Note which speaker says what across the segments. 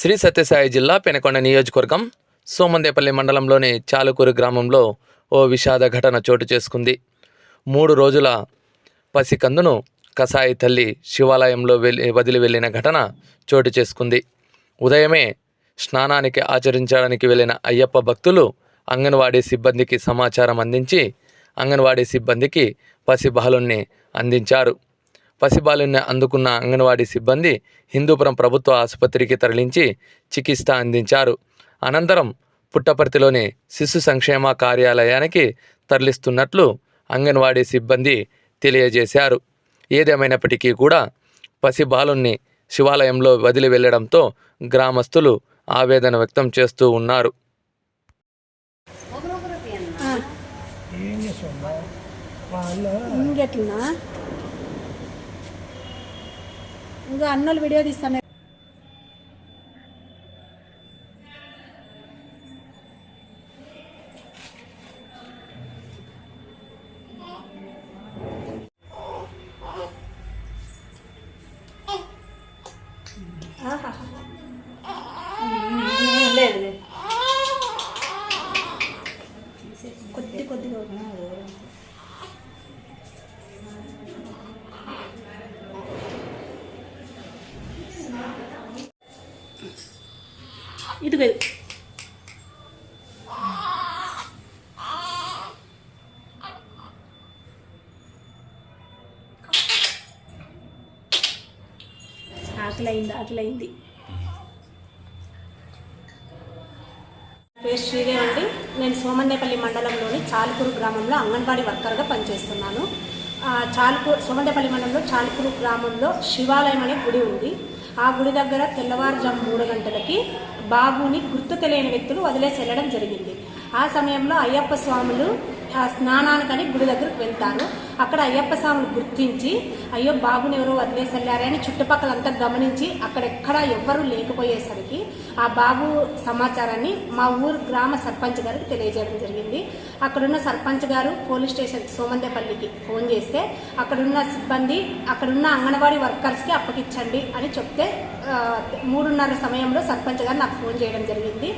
Speaker 1: శ్రీ సత్యసాయి జిల్లా పెనకొండ నియోజకవర్గం సోమందేపల్లి మండలంలోని చాలుకూరు గ్రామంలో ఓ విషాద ఘటన చోటు చేసుకుంది. మూడు రోజుల పసికందును కసాయి తల్లి శివాలయంలో వెళ్ళి వదిలి వెళ్ళిన ఘటన చోటు చేసుకుంది. ఉదయమే స్నానానికి ఆచరించడానికి వెళ్ళిన అయ్యప్ప భక్తులు అంగన్వాడీ సిబ్బందికి సమాచారం అందించి అంగన్వాడీ సిబ్బందికి పసి బాలుని అందించారు. పసిబాలుని అందుకున్న అంగన్వాడీ సిబ్బంది హిందూపురం ప్రభుత్వ ఆసుపత్రికి తరలించి చికిత్స అందించారు. అనంతరం పుట్టపర్తిలోని శిశు సంక్షేమ కార్యాలయానికి తరలిస్తున్నట్లు అంగన్వాడీ సిబ్బంది తెలియజేశారు. ఏదేమైనప్పటికీ కూడా పసిబాలుని శివాలయంలో వదిలి వెళ్ళడంతో గ్రామస్తులు ఆవేదన వ్యక్తం చేస్తూ ఉన్నారు.
Speaker 2: ఇంకెట్లనా ఇంకా అన్నోళ్ళు వీడియో తీస్తాను. లేదు కొద్ది కొద్దిగా ఇదిగో ఇది. ఆకలైంది ఆకలైంది. పేరు శ్రీదేవి అండి. నేను సోమందేపల్లి మండలంలోని చాలుకూరు గ్రామంలో అంగన్వాడీ వర్కర్గా పనిచేస్తున్నాను. చాలుకూరు సోమందేపల్లి మండలంలో చాలుకూరు గ్రామంలో శివాలయం అనే గుడి ఉంది. ఆ గుడి దగ్గర తెల్లవారుజాము మూడు గంటలకి బాబుని గుర్తు తెలియని వ్యక్తులు వదిలేసి వెళ్ళడం జరిగింది. ఆ సమయంలో అయ్యప్ప స్వాములు ఆ స్నానానికని గుడి దగ్గరకు వెళ్తారు. అక్కడ అయ్యప్ప స్వామిని గుర్తించి అయ్యో బాబుని ఎవరో వదిలేసి అని చుట్టుపక్కలంతా గమనించి అక్కడెక్కడ ఎవ్వరూ లేకపోయేసరికి ఆ బాబు సమాచారాన్ని మా ఊరు గ్రామ సర్పంచ్ గారికి తెలియజేయడం జరిగింది. అక్కడున్న సర్పంచ్ గారు పోలీస్ స్టేషన్ సోమందేపల్లికి ఫోన్ చేస్తే అక్కడున్న సిబ్బంది అక్కడున్న అంగన్వాడీ వర్కర్స్కి అప్పగించండి అని చెప్తే మూడున్నర సమయంలో సర్పంచ్ గారు నాకు ఫోన్ చేయడం జరిగింది.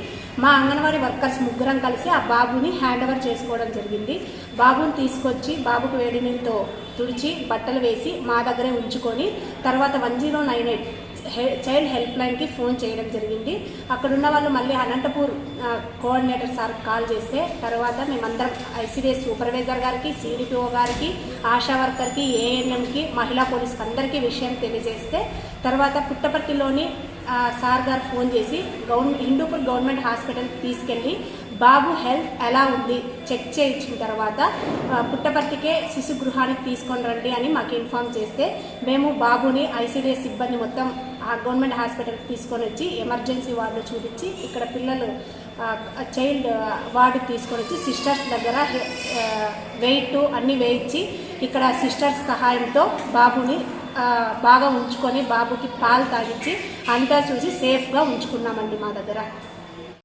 Speaker 2: మా అంగన్వాడీ వర్కర్స్ ముగ్గురం కలిసి ఆ బాబుని హ్యాండ్ ఓవర్ చేసుకోవడం జరిగింది. బాబుని తీసుకొచ్చి బాబుకు వేడి నీళ్ళతో తుడిచి బట్టలు వేసి మా దగ్గరే ఉంచుకొని తర్వాత one zero nine eight child help లైన్కి ఫోన్ చేయడం జరిగింది. అక్కడ ఉన్న వాళ్ళు మళ్ళీ అనంతపూర్ కోఆర్డినేటర్ సార్ కాల్ చేస్తే తర్వాత మేమందరం ఐసీడీఎస్ సూపర్వైజర్ గారికి సిడిపిఓ గారికి ఆశా వర్కర్కి ఏఎన్ఎంకి మహిళా పోలీస్కి అందరికీ విషయం తెలియజేస్తే తర్వాత పుట్టపర్తిలోని సార్ గారు ఫోన్ చేసి గవర్న హిందూపూర్ గవర్నమెంట్ హాస్పిటల్కి తీసుకెళ్ళి బాబు హెల్త్ ఎలా ఉంది? చెక్ చేయించిన తర్వాత పుట్టపర్తికే శిశు గృహానికి తీసుకొని రండి అని మాకు ఇన్ఫామ్ చేస్తే మేము బాబుని ఐసీడీఎస్ సిబ్బంది మొత్తం ఆ గవర్నమెంట్ హాస్పిటల్కి తీసుకొని వచ్చి ఎమర్జెన్సీ వార్డులో చూపించి ఇక్కడ పిల్లలు చైల్డ్ వార్డుకి తీసుకొని వచ్చి సిస్టర్స్ దగ్గర వెయిట్ అన్నీ వేయించి ఇక్కడ సిస్టర్స్ సహాయంతో బాబుని బాగా ఉంచుకొని బాబుకి పాలు తాగించి అంతా చూసి సేఫ్గా ఉంచుకున్నామండి మా దగ్గర.